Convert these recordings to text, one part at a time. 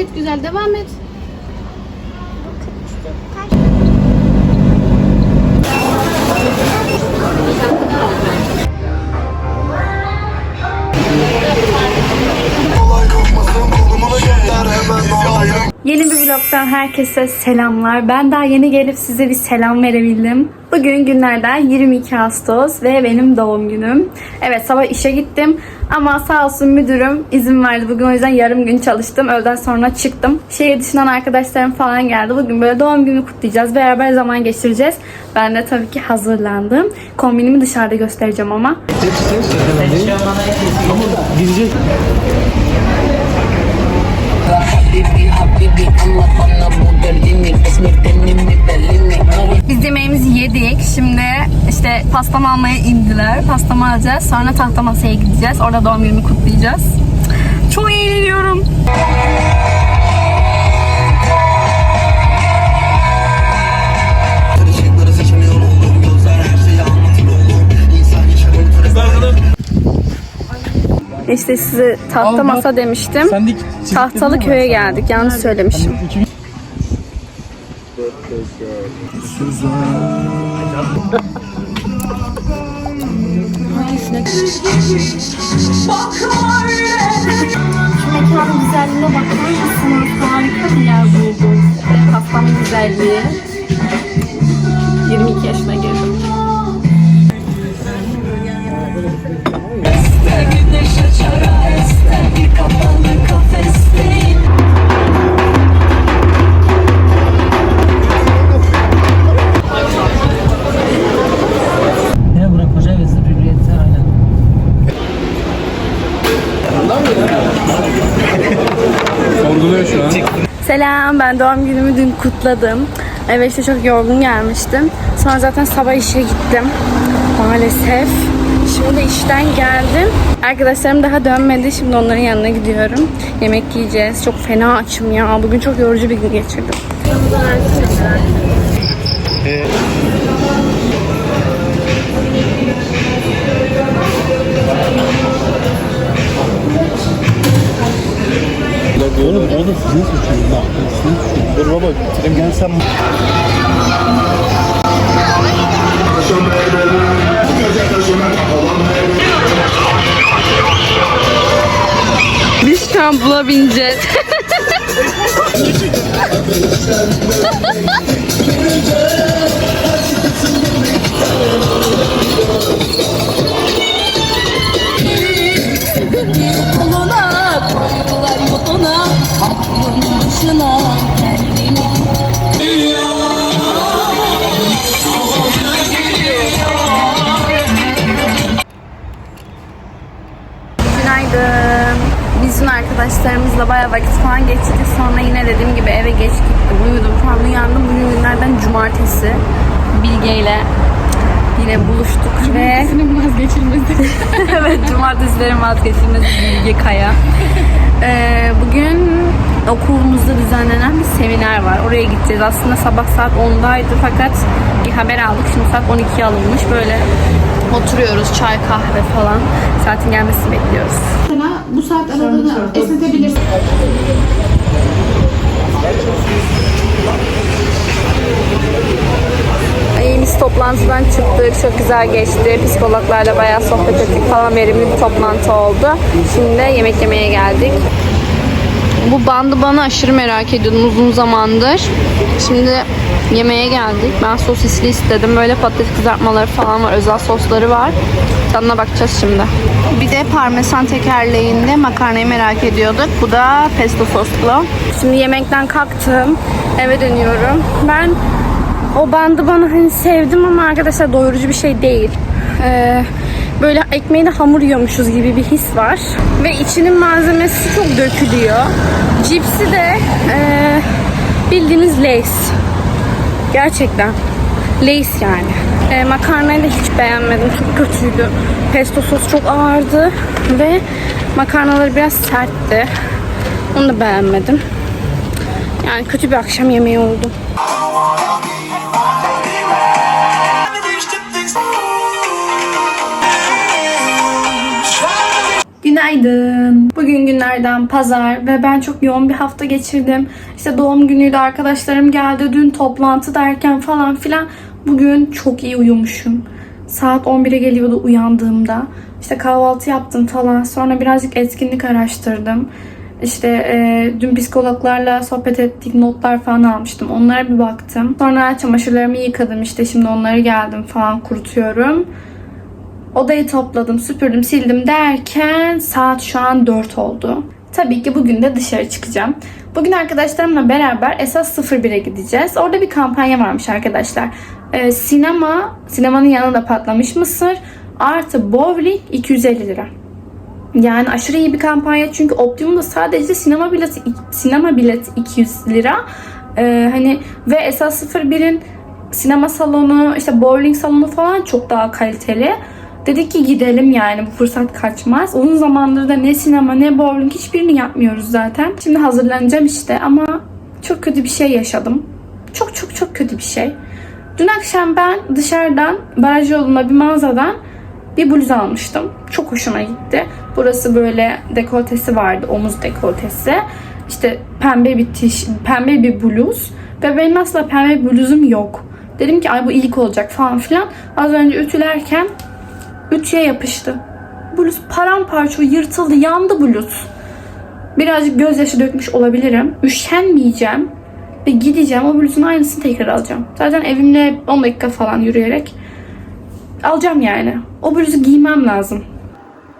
Gayet güzel. Devam et. Yeni bir vlogdan herkese selamlar. Ben daha yeni gelip size bir selam verebildim. Bugün günlerden 22 Ağustos ve benim doğum günüm. Evet sabah işe gittim ama sağ olsun müdürüm izin verdi. Bugün o yüzden yarım gün çalıştım. Öğleden sonra çıktım. Şehir dışından arkadaşlarım falan geldi. Bugün böyle doğum günü kutlayacağız. Beraber zaman geçireceğiz. Ben de tabii ki hazırlandım. Kombinimi dışarıda göstereceğim ama. Gidecek. Yara habibi habibi anlat bana bu derdini Esmer'den mi belli mi? Biz yemeğimizi yedik. Şimdi işte pastamı almaya indiler. Pastamı alacağız. Sonra tahta masaya gideceğiz. Orada doğum günümü kutlayacağız. Çok eğleniyorum. İşte size tahta masa demiştim. Sen de Tahtalı köye geldik. Yanlış söylemişim. Şu mekanın güzelliğine bakar mısınız? Harika bir yer buldum. Ve pastanın güzelliği. 22 yaşına girdim. Sorguluyor şu an. Selam, ben doğum günümü dün kutladım. Evet işte çok yorgun gelmiştim. Sonra zaten sabah işe gittim. Maalesef. Şimdi işten geldim. Arkadaşlarım daha dönmedi. Şimdi onların yanına gidiyorum. Yemek yiyeceğiz. Çok fena açım ya. Bugün çok yorucu bir gün geçirdim. Oğlum o da sizin suçunuz. Sizin suçunuz. Dur baba bitirim gel sen. Buna bineceğiz. arkadaşlarımızla bayağı vakit falan geçirdik. Sonra yine dediğim gibi eve geç gittim. Uyudum falan uyandım. Bugün günlerden cumartesi. Bilge ile yine buluştuk ve Senin vazgeçilmezi. evet cumartesilerin vazgeçilmezi Bilge Kaya. Ee, bugün okulumuzda düzenlenen bir seminer var. Oraya gideceğiz. Aslında sabah saat 10'daydı fakat bir haber aldık. Şimdi saat 12'ye alınmış. Böyle oturuyoruz çay kahve falan. Saatin gelmesini bekliyoruz. Bu saat aralığını esnetebilirsin. İyi biz toplantıdan çıktık. Çok güzel geçti. Psikologlarla bayağı sohbet ettik falan. Verimli bir toplantı oldu. Şimdi de yemek yemeye geldik. Bu bandı bana aşırı merak ediyordum uzun zamandır. Şimdi yemeğe geldik. Ben sosisli istedim. Böyle patates kızartmaları falan var. Özel sosları var. Tadına bakacağız şimdi. Bir de parmesan tekerleğinde makarnayı merak ediyorduk. Bu da pesto soslu. Şimdi yemekten kalktım. Eve dönüyorum. Ben o bandı bana hani sevdim ama arkadaşlar doyurucu bir şey değil. Ee, böyle ekmeğinde hamur yiyormuşuz gibi bir his var. Ve içinin malzemesi çok dökülüyor. Cipsi de ee, bildiğiniz Lay's. Gerçekten. Lay's yani. Ee, makarnayı da hiç beğenmedim. Çok kötüydü. Pesto sos çok ağırdı. Ve makarnaları biraz sertti. Onu da beğenmedim. Yani kötü bir akşam yemeği oldu. Günaydın. Bugün günlerden pazar ve ben çok yoğun bir hafta geçirdim. İşte doğum günüydü arkadaşlarım geldi. Dün toplantı derken falan filan. Bugün çok iyi uyumuşum. Saat 11'e geliyordu uyandığımda. İşte kahvaltı yaptım falan. Sonra birazcık etkinlik araştırdım. İşte e, dün psikologlarla sohbet ettik, notlar falan almıştım. Onlara bir baktım. Sonra çamaşırlarımı yıkadım. İşte şimdi onları geldim falan kurutuyorum. Odayı topladım, süpürdüm, sildim derken saat şu an 4 oldu. Tabii ki bugün de dışarı çıkacağım. Bugün arkadaşlarımla beraber Esas 01'e gideceğiz. Orada bir kampanya varmış arkadaşlar. Ee, sinema, sinemanın yanında patlamış mısır artı bowling 250 lira. Yani aşırı iyi bir kampanya çünkü Optimum'da sadece sinema bileti sinema bileti 200 lira. Ee, hani ve Esas 01'in sinema salonu, işte bowling salonu falan çok daha kaliteli. Dedik ki gidelim yani bu fırsat kaçmaz. Uzun zamandır da ne sinema ne bowling hiçbirini yapmıyoruz zaten. Şimdi hazırlanacağım işte ama çok kötü bir şey yaşadım. Çok çok çok kötü bir şey. Dün akşam ben dışarıdan baraj yolunda bir mağazadan bir bluz almıştım. Çok hoşuma gitti. Burası böyle dekoltesi vardı. Omuz dekoltesi. İşte pembe bir tiş, pembe bir bluz. Ve benim asla pembe bluzum yok. Dedim ki ay bu ilk olacak falan filan. Az önce ütülerken ütüye yapıştı. Bluz paramparça yırtıldı. Yandı bluz. Birazcık gözyaşı dökmüş olabilirim. Üşenmeyeceğim. Ve gideceğim. O bluzun aynısını tekrar alacağım. Zaten evimde 10 dakika falan yürüyerek alacağım yani. O bluzu giymem lazım.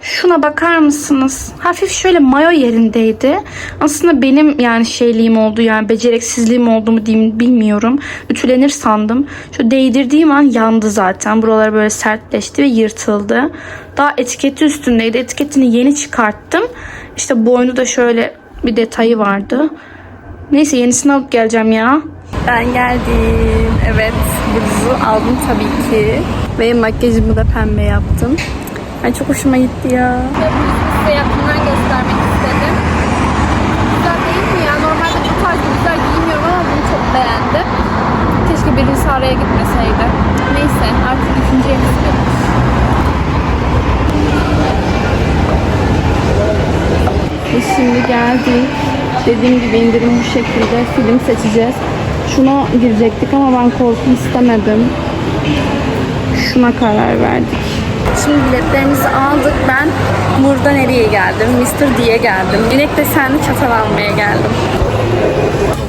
Şuna bakar mısınız? Hafif şöyle mayo yerindeydi. Aslında benim yani şeyliğim oldu yani beceriksizliğim oldu mu diyeyim bilmiyorum. Ütülenir sandım. Şu değdirdiğim an yandı zaten. Buralar böyle sertleşti ve yırtıldı. Daha etiketi üstündeydi. Etiketini yeni çıkarttım. İşte boynu da şöyle bir detayı vardı. Neyse yenisini alıp geleceğim ya. Ben geldim. Evet bluzu aldım tabii ki. Ve makyajımı da pembe yaptım. Ay çok hoşuma gitti ya. Size yakından göstermek istedim. Güzel değil mi ya? Normalde bu tarz güzel giymiyorum ama bunu çok beğendim. Keşke birisi araya gitmeseydi. Neyse artık düşünceye kısmet. Biz şimdi geldik. Dediğim gibi indirim bu şekilde. Film seçeceğiz. Şuna girecektik ama ben korku istemedim. Şuna karar verdik. Şimdi biletlerimizi aldık. Ben burada nereye geldim? Mr. diye geldim. İnek desenli çatal almaya geldim.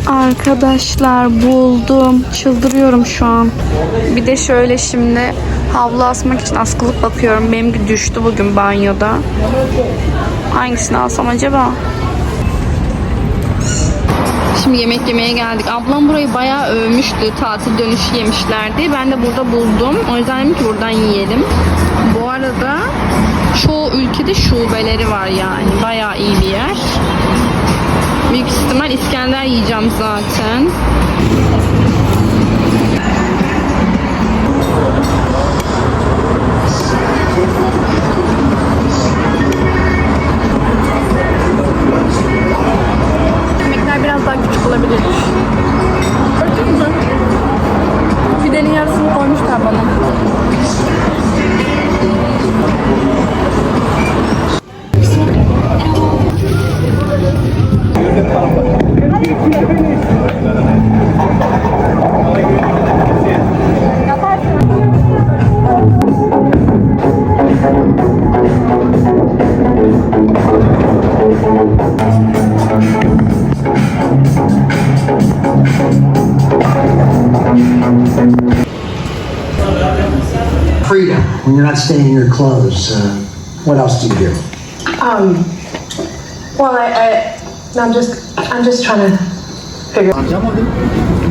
Arkadaşlar buldum. Çıldırıyorum şu an. Bir de şöyle şimdi havlu asmak için askılık bakıyorum. Benimki düştü bugün banyoda. Hangisini alsam acaba? Şimdi yemek yemeye geldik. Ablam burayı bayağı övmüştü. Tatil dönüşü yemişlerdi. Ben de burada buldum. O yüzden dedim ki buradan yiyelim. Bu arada çoğu ülkede şubeleri var yani. Bayağı iyi bir yer. Büyük ihtimal İskender yiyeceğim zaten. Not staying in your clothes. Uh, what else do you do? Um, well, I, I, I'm just, I'm just trying to figure. Harcamadım.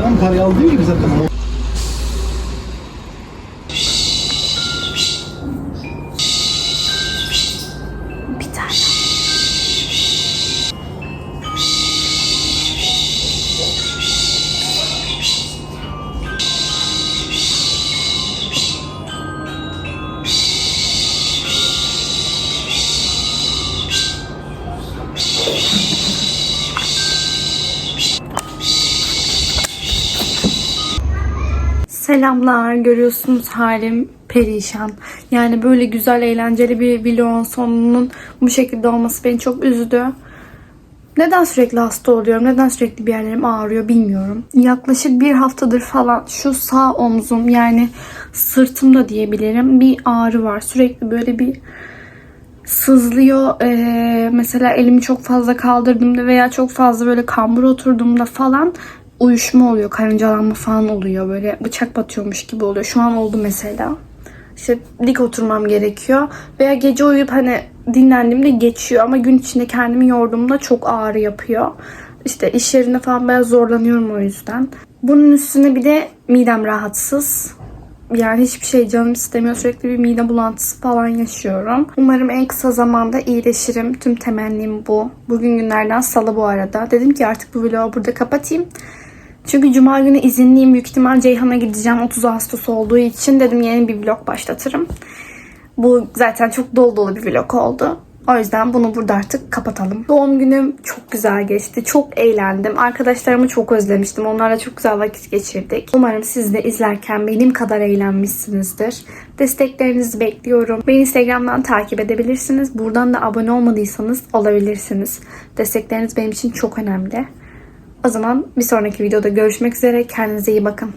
Ben parayı aldığım gibi zaten. Selamlar. Görüyorsunuz halim perişan. Yani böyle güzel eğlenceli bir vlogun sonunun bu şekilde olması beni çok üzdü. Neden sürekli hasta oluyorum? Neden sürekli bir yerlerim ağrıyor bilmiyorum. Yaklaşık bir haftadır falan şu sağ omzum yani sırtımda diyebilirim bir ağrı var. Sürekli böyle bir sızlıyor. Ee, mesela elimi çok fazla kaldırdığımda veya çok fazla böyle kambur oturduğumda falan uyuşma oluyor. Karıncalanma falan oluyor. Böyle bıçak batıyormuş gibi oluyor. Şu an oldu mesela. İşte dik oturmam gerekiyor. Veya gece uyuyup hani dinlendiğimde geçiyor ama gün içinde kendimi yorduğumda çok ağrı yapıyor. İşte iş yerinde falan biraz zorlanıyorum o yüzden. Bunun üstüne bir de midem rahatsız. Yani hiçbir şey canım istemiyor. Sürekli bir mide bulantısı falan yaşıyorum. Umarım en kısa zamanda iyileşirim. Tüm temennim bu. Bugün günlerden salı bu arada. Dedim ki artık bu vlogu burada kapatayım. Çünkü cuma günü izinliyim. Büyük ihtimal Ceyhan'a gideceğim 30 Ağustos olduğu için. Dedim yeni bir vlog başlatırım. Bu zaten çok dolu dolu bir vlog oldu. O yüzden bunu burada artık kapatalım. Doğum günüm çok güzel geçti. Çok eğlendim. Arkadaşlarımı çok özlemiştim. Onlarla çok güzel vakit geçirdik. Umarım siz de izlerken benim kadar eğlenmişsinizdir. Desteklerinizi bekliyorum. Beni Instagram'dan takip edebilirsiniz. Buradan da abone olmadıysanız olabilirsiniz. Destekleriniz benim için çok önemli. O zaman bir sonraki videoda görüşmek üzere. Kendinize iyi bakın.